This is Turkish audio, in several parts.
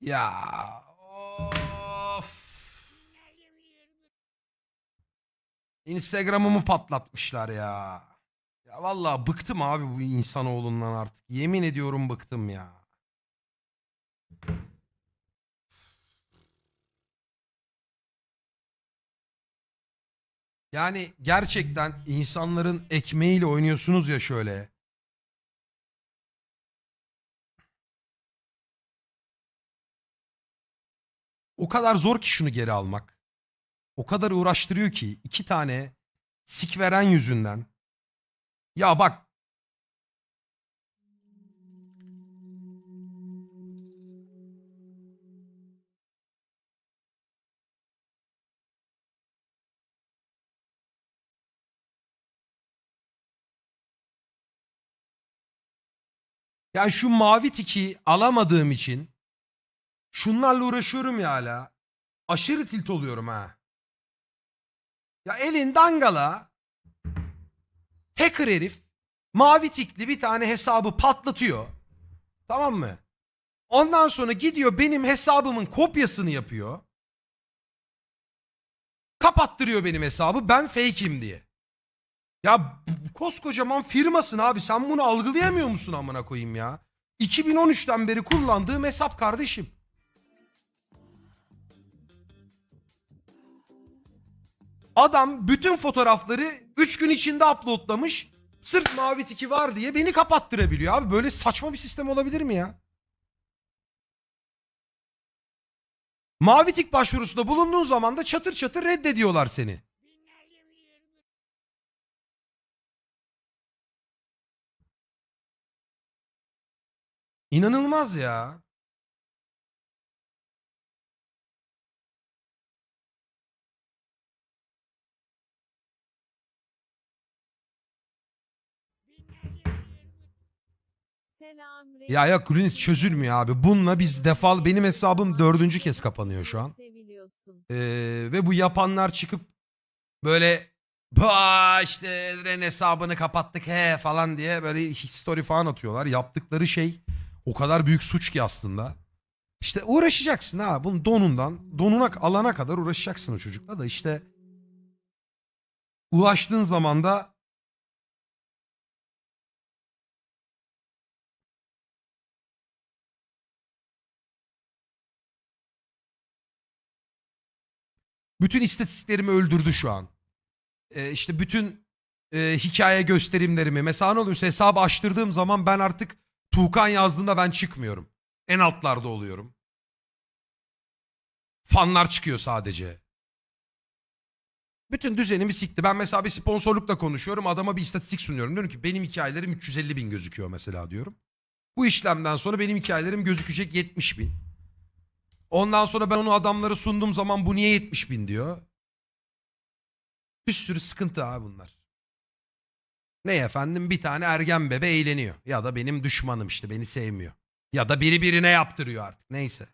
Ya of. Instagram'ımı patlatmışlar ya. Ya vallahi bıktım abi bu insanoğlundan artık. Yemin ediyorum bıktım ya. Yani gerçekten insanların ekmeğiyle oynuyorsunuz ya şöyle. O kadar zor ki şunu geri almak. O kadar uğraştırıyor ki iki tane sik veren yüzünden. Ya bak Yani şu mavi tiki alamadığım için şunlarla uğraşıyorum ya hala. Aşırı tilt oluyorum ha. Ya elin dangala hacker herif mavi tikli bir tane hesabı patlatıyor. Tamam mı? Ondan sonra gidiyor benim hesabımın kopyasını yapıyor. Kapattırıyor benim hesabı ben fake'im diye. Ya koskocaman firmasın abi sen bunu algılayamıyor musun amına koyayım ya? 2013'ten beri kullandığım hesap kardeşim. Adam bütün fotoğrafları 3 gün içinde uploadlamış. Sırf mavi tiki var diye beni kapattırabiliyor abi. Böyle saçma bir sistem olabilir mi ya? Mavi tik başvurusunda bulunduğun zaman da çatır çatır reddediyorlar seni. İnanılmaz ya. Ya yok Lunis çözülmüyor abi. Bununla biz defal benim hesabım dördüncü kez kapanıyor şu an. Ee, ve bu yapanlar çıkıp böyle Ba işte Ren hesabını kapattık he falan diye böyle story falan atıyorlar. Yaptıkları şey o kadar büyük suç ki aslında. İşte uğraşacaksın ha bunun donundan donuna alana kadar uğraşacaksın o çocukla da işte ulaştığın zaman da bütün istatistiklerimi öldürdü şu an. Ee, işte bütün e, hikaye gösterimlerimi. Mesela ne oluyorsa hesabı açtırdığım zaman ben artık Tuğkan yazdığında ben çıkmıyorum. En altlarda oluyorum. Fanlar çıkıyor sadece. Bütün düzenimi sikti. Ben mesela bir sponsorlukla konuşuyorum. Adama bir istatistik sunuyorum. Diyorum ki benim hikayelerim 350 bin gözüküyor mesela diyorum. Bu işlemden sonra benim hikayelerim gözükecek 70 bin. Ondan sonra ben onu adamlara sunduğum zaman bu niye 70 bin diyor. Bir sürü sıkıntı abi bunlar. Ne efendim bir tane ergen bebe eğleniyor. Ya da benim düşmanım işte beni sevmiyor. Ya da biri birine yaptırıyor artık neyse.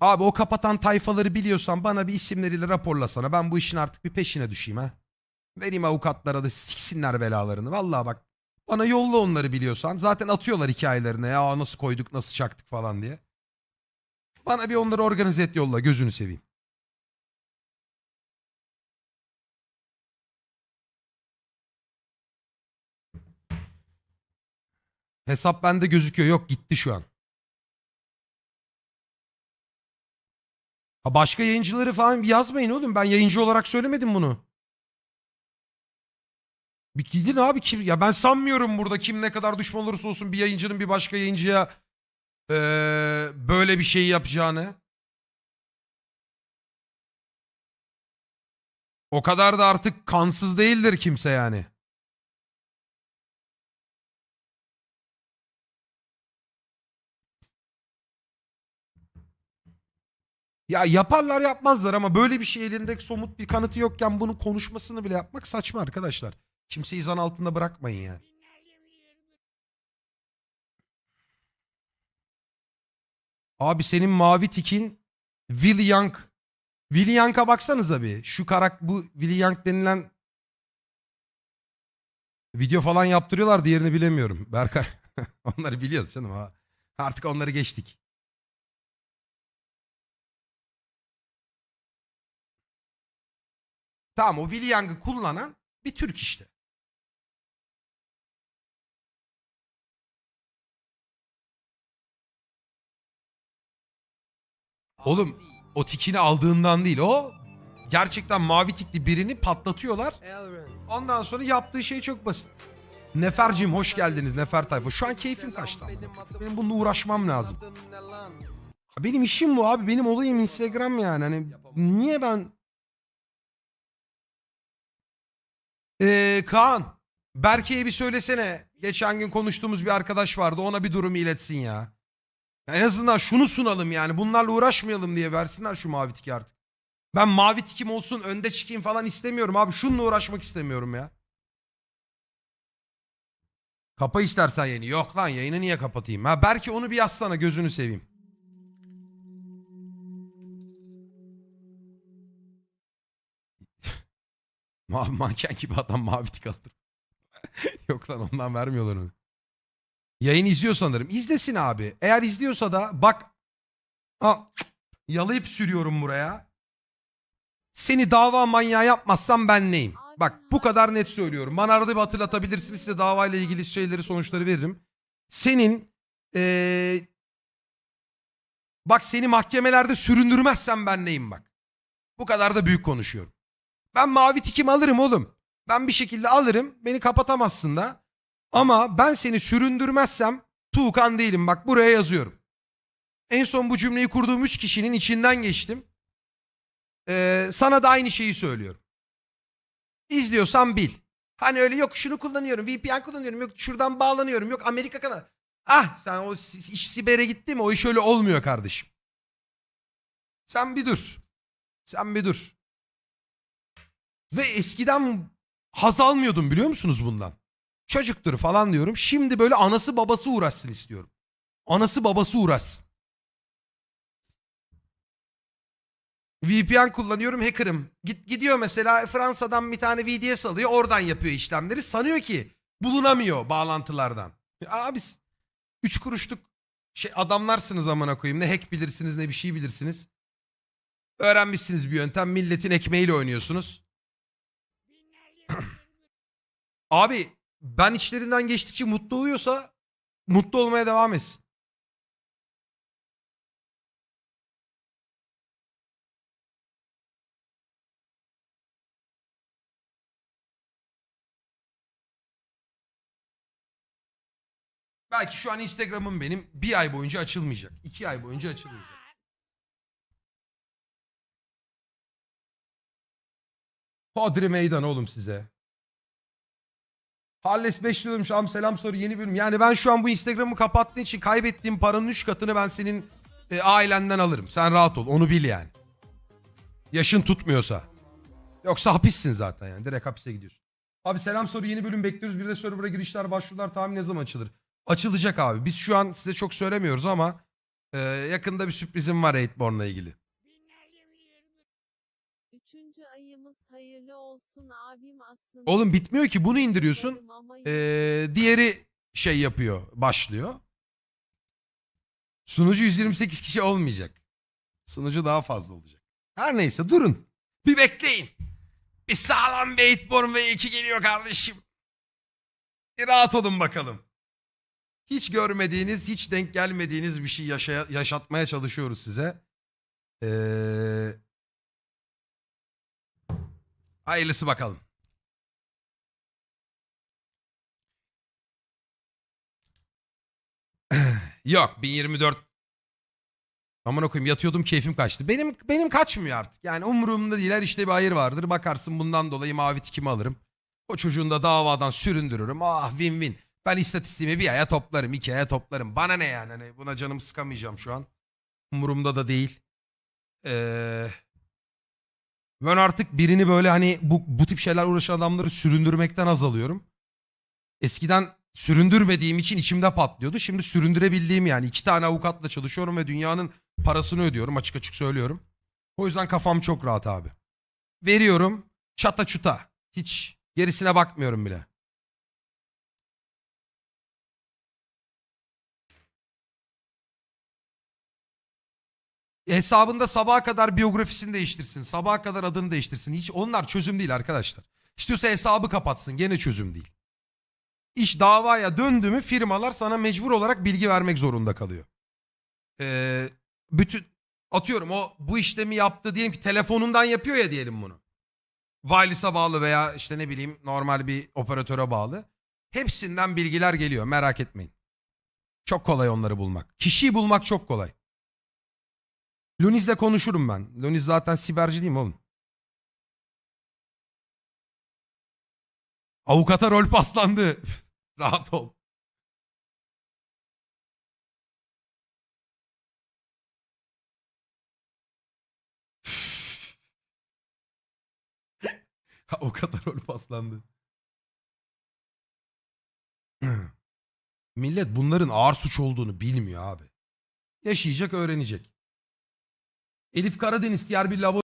Abi o kapatan tayfaları biliyorsan bana bir isimleriyle raporlasana. Ben bu işin artık bir peşine düşeyim ha. Vereyim avukatlara da siksinler belalarını. Vallahi bak bana yolla onları biliyorsan. Zaten atıyorlar hikayelerine ya nasıl koyduk nasıl çaktık falan diye. Bana bir onları organize et yolla gözünü seveyim. Hesap bende gözüküyor. Yok gitti şu an. Ha başka yayıncıları falan yazmayın oğlum. Ben yayıncı olarak söylemedim bunu. Bir gidin abi kim ya ben sanmıyorum burada kim ne kadar düşman olursa olsun bir yayıncının bir başka yayıncıya eee, böyle bir şey yapacağını. O kadar da artık kansız değildir kimse yani. Ya yaparlar yapmazlar ama böyle bir şey elinde somut bir kanıtı yokken bunun konuşmasını bile yapmak saçma arkadaşlar. Kimseyi zan altında bırakmayın yani. Abi senin mavi tikin Willy Young. Willy Young'a baksanıza bir. Şu karak bu Willy Young denilen Video falan yaptırıyorlar diğerini bilemiyorum. Berkay onları biliyoruz canım ha. Artık onları geçtik. Tamam o Willy Young'ı kullanan bir Türk işte. Oğlum o tikini aldığından değil o gerçekten mavi tikli birini patlatıyorlar. Ondan sonra yaptığı şey çok basit. Nefer'cim hoş geldiniz Nefer Tayfa. Şu an keyfim kaçtı. Benim bununla uğraşmam lazım. Benim işim bu abi. Benim olayım Instagram yani. Hani niye ben... Ee, Kaan. Berke'ye bir söylesene. Geçen gün konuştuğumuz bir arkadaş vardı. Ona bir durumu iletsin ya. En azından şunu sunalım yani. Bunlarla uğraşmayalım diye versinler şu mavi tiki artık. Ben mavi tikim olsun önde çıkayım falan istemiyorum abi. Şununla uğraşmak istemiyorum ya. Kapa istersen yayını. Yok lan yayını niye kapatayım? Ha belki onu bir yazsana gözünü seveyim. Mavi manken gibi adam mavi tik alır. Yok lan ondan vermiyorlar onu. Yayın izliyor sanırım. İzlesin abi. Eğer izliyorsa da bak Aa, yalayıp sürüyorum buraya. Seni dava manyağı yapmazsam ben neyim? Bak bu kadar net söylüyorum. Bana arada bir hatırlatabilirsiniz. Size davayla ilgili şeyleri sonuçları veririm. Senin ee, bak seni mahkemelerde süründürmezsem ben neyim bak. Bu kadar da büyük konuşuyorum. Ben mavi tikimi alırım oğlum. Ben bir şekilde alırım. Beni kapatamazsın da. Ama ben seni süründürmezsem Tuğkan değilim. Bak buraya yazıyorum. En son bu cümleyi kurduğum üç kişinin içinden geçtim. Ee, sana da aynı şeyi söylüyorum. İzliyorsan bil. Hani öyle yok şunu kullanıyorum, VPN kullanıyorum, yok şuradan bağlanıyorum, yok Amerika kanalı. Ah sen o iş Siber'e gitti mi o iş öyle olmuyor kardeşim. Sen bir dur. Sen bir dur. Ve eskiden haz almıyordum biliyor musunuz bundan? Çocuktur falan diyorum. Şimdi böyle anası babası uğraşsın istiyorum. Anası babası uğraşsın. VPN kullanıyorum hacker'ım. Git, gidiyor mesela Fransa'dan bir tane VDS alıyor oradan yapıyor işlemleri. Sanıyor ki bulunamıyor bağlantılardan. Abi 3 kuruşluk şey adamlarsınız amına koyayım. Ne hack bilirsiniz ne bir şey bilirsiniz. Öğrenmişsiniz bir yöntem. Milletin ekmeğiyle oynuyorsunuz. Abi ben içlerinden geçtikçe mutlu oluyorsa mutlu olmaya devam etsin. Belki şu an Instagram'ım benim bir ay boyunca açılmayacak. iki ay boyunca açılmayacak. Hodri meydan oğlum size. Halles 5 liraymış am selam soru yeni bölüm. Yani ben şu an bu Instagram'ı kapattığın için kaybettiğim paranın 3 katını ben senin e, ailenden alırım. Sen rahat ol onu bil yani. Yaşın tutmuyorsa. Yoksa hapissin zaten yani direkt hapise gidiyorsun. Abi selam soru yeni bölüm bekliyoruz. Bir de server'a girişler başvurular tahmin ne zaman açılır? Açılacak abi. Biz şu an size çok söylemiyoruz ama e, yakında bir sürprizim var 8born'la ilgili. Oğlum bitmiyor ki bunu indiriyorsun. Ee, diğeri şey yapıyor, başlıyor. Sunucu 128 kişi olmayacak. Sunucu daha fazla olacak. Her neyse durun. Bir bekleyin. Bir sağlam bir Eightborn ve 2 geliyor kardeşim. Bir rahat olun bakalım. Hiç görmediğiniz, hiç denk gelmediğiniz bir şey yaşaya- yaşatmaya çalışıyoruz size. Ee, hayırlısı bakalım. Yok 1024 Aman okuyayım yatıyordum keyfim kaçtı. Benim benim kaçmıyor artık. Yani umurumda değil her işte bir hayır vardır. Bakarsın bundan dolayı mavi tikimi alırım. O çocuğun da davadan süründürürüm. Ah win win. Ben istatistiğimi bir aya toplarım, iki aya toplarım. Bana ne yani? Hani buna canımı sıkamayacağım şu an. Umurumda da değil. Ee, ben artık birini böyle hani bu, bu tip şeyler uğraşan adamları süründürmekten azalıyorum. Eskiden süründürmediğim için içimde patlıyordu. Şimdi süründürebildiğim yani iki tane avukatla çalışıyorum ve dünyanın parasını ödüyorum açık açık söylüyorum. O yüzden kafam çok rahat abi. Veriyorum çata çuta. Hiç gerisine bakmıyorum bile. Hesabında sabaha kadar biyografisini değiştirsin. Sabaha kadar adını değiştirsin. Hiç onlar çözüm değil arkadaşlar. İstiyorsa hesabı kapatsın. Gene çözüm değil. İş davaya döndü mü firmalar sana mecbur olarak bilgi vermek zorunda kalıyor. Ee, bütün atıyorum o bu işlemi yaptı diyelim ki telefonundan yapıyor ya diyelim bunu. Wireless'a bağlı veya işte ne bileyim normal bir operatöre bağlı. Hepsinden bilgiler geliyor merak etmeyin. Çok kolay onları bulmak. Kişiyi bulmak çok kolay. Luniz'le konuşurum ben. Luniz zaten siberci değil mi oğlum? Avukata rol paslandı. Rahat ol. Avukata rol paslandı. Millet bunların ağır suç olduğunu bilmiyor abi. Yaşayacak, öğrenecek. Elif Karadeniz diğer bir labo